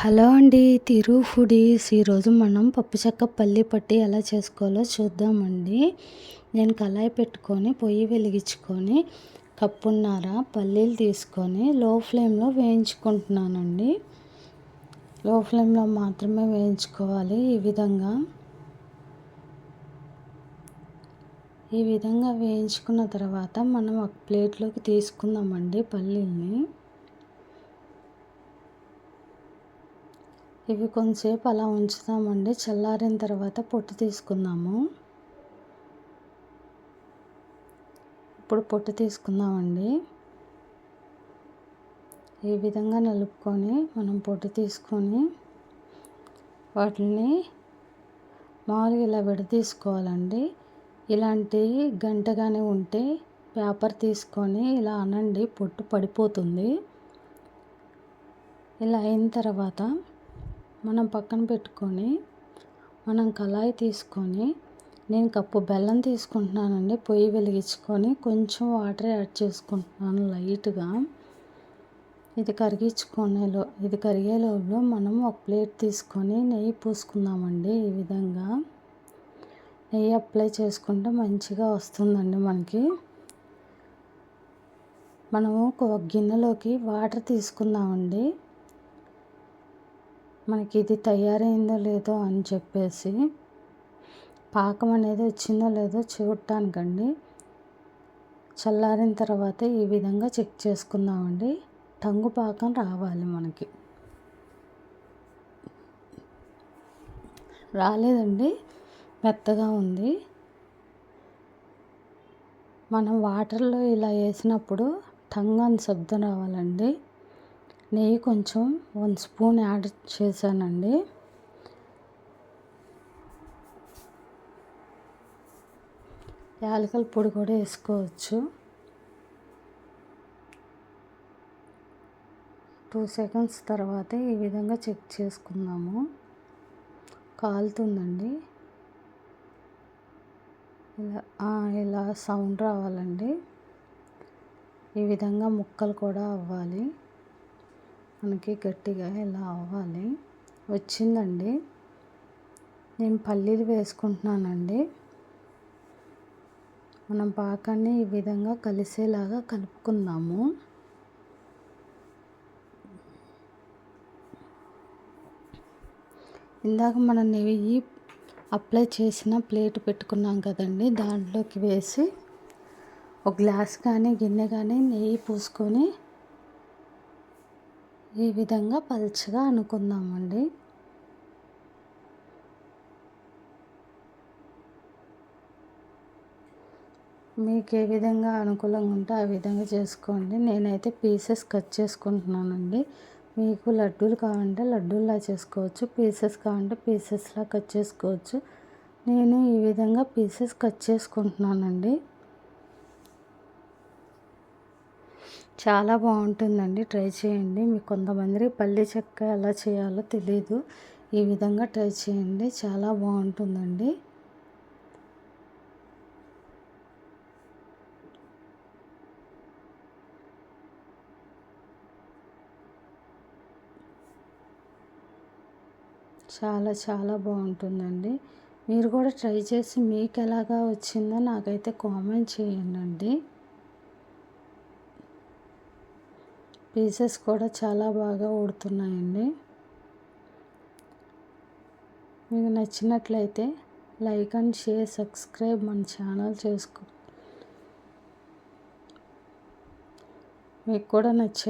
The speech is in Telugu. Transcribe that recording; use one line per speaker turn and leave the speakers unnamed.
హలో అండి తిరు ఫుడీస్. ఈరోజు మనం పప్పు చెక్క పల్లి పట్టి ఎలా చేసుకోవాలో చూద్దామండి. నేను కళాయి పెట్టుకొని పొయ్యి వెలిగించుకొని కప్పున్నర పల్లీలు తీసుకొని లో ఫ్లేమ్లో వేయించుకుంటున్నానండి. లో ఫ్లేమ్లో మాత్రమే వేయించుకోవాలి ఈ విధంగా. ఈ విధంగా వేయించుకున్న తర్వాత మనం ఒక ప్లేట్లోకి తీసుకుందామండి పల్లీల్ని. ఇవి కొంచెంసేపు అలా ఉంచుతామండి. చల్లారిన తర్వాత పొట్టు తీసుకుందాము. ఇప్పుడు పొట్టు తీసుకుందామండి. ఈ విధంగా నలుపుకొని మనం పొట్టు తీసుకొని వాటిని మామూలుగా ఇలా విడదీసుకోవాలండి. ఇలాంటి గంటగానే ఉంటే పేపర్ తీసుకొని ఇలా అనండి పొట్టు పడిపోతుంది. ఇలా అయిన తర్వాత మనం పక్కన పెట్టుకొని మనం కళాయి తీసుకొని నేను కప్పు బెల్లం తీసుకుంటున్నానండి పొయ్యి వెలిగించుకొని కొంచెం వాటర్ యాడ్ చేసుకుంటున్నాను లైట్గా. ఇది కరిగించుకునేలో ఇది కరిగేలోపు మనం ఒక ప్లేట్ తీసుకొని నెయ్యి పూసుకుందామండి ఈ విధంగా. నెయ్యి అప్లై చేసుకుంటే మంచిగా వస్తుందండి మనకి. మనము ఒక గిన్నెలోకి వాటర్ తీసుకుందామండి. మనకి ఇది తయారైందో లేదో అని చెప్పేసి పాకం అనేది వచ్చిందో లేదో చూడటానికండి. చల్లారిన తర్వాత ఈ విధంగా చెక్ చేసుకుందామండి. టంగు పాకం రావాలి మనకి. రాలేదండి. మెత్తగా ఉంది. మనం వాటర్లో ఇలా వేసినప్పుడు టంగ్ అని శబ్దం రావాలండి. నెయ్యి కొంచెం వన్ స్పూన్ యాడ్ చేశానండి. యాలకల పొడి కూడా వేసుకోవచ్చు. టూ సెకండ్స్ తర్వాత ఈ విధంగా చెక్ చేసుకుందాము. కాలుతుందండి. ఇలా ఇలా సౌండ్ రావాలండి. ఈ విధంగా ముక్కలు కూడా అవ్వాలి. మనకి గట్టిగా ఇలా అవ్వాలి. వచ్చిందండి. నేను పల్లీలు వేసుకుంటున్నానండి. మనం పాకాన్ని ఈ విధంగా కలిసేలాగా కలుపుకుందాము. ఇందాక మనం నెయ్యి అప్లై చేసిన ప్లేట్ పెట్టుకున్నాం కదండి దాంట్లోకి వేసి ఒక గ్లాస్ కానీ గిన్నె కానీ నెయ్యి పూసుకొని ఈ విధంగా పల్చగా అనుకుందామండి. మీకు ఏ విధంగా అనుకూలంగా ఉంటే ఆ విధంగా చేసుకోండి. నేనైతే పీసెస్ కట్ చేసుకుంటున్నానండి. మీకు లడ్డూలు కావాలంటే లడ్డూలా చేసుకోవచ్చు. పీసెస్ కావాలంటే పీసెస్లా కట్ చేసుకోవచ్చు. నేను ఈ విధంగా పీసెస్ కట్ చేసుకుంటున్నానండి. చాలా బాగుంటుందండి. ట్రై చేయండి. మీకు కొంతమంది పల్లి చెక్క ఎలా చేయాలో తెలియదు ఈ విధంగా ట్రై చేయండి. చాలా బాగుంటుందండి. చాలా చాలా బాగుంటుందండి. మీరు కూడా ట్రై చేసి మీకు ఎలాగా వచ్చిందో నాకైతే కామెంట్ చేయండి పీసెస్ కూడా చాలా బాగా ఉడుతున్నాయండి మీకు నచ్చినట్లయితే లైక్ అండ్ షేర్ సబ్స్క్రైబ్ మన ఛానల్ చేసుకో. మీకు కూడా నచ్చే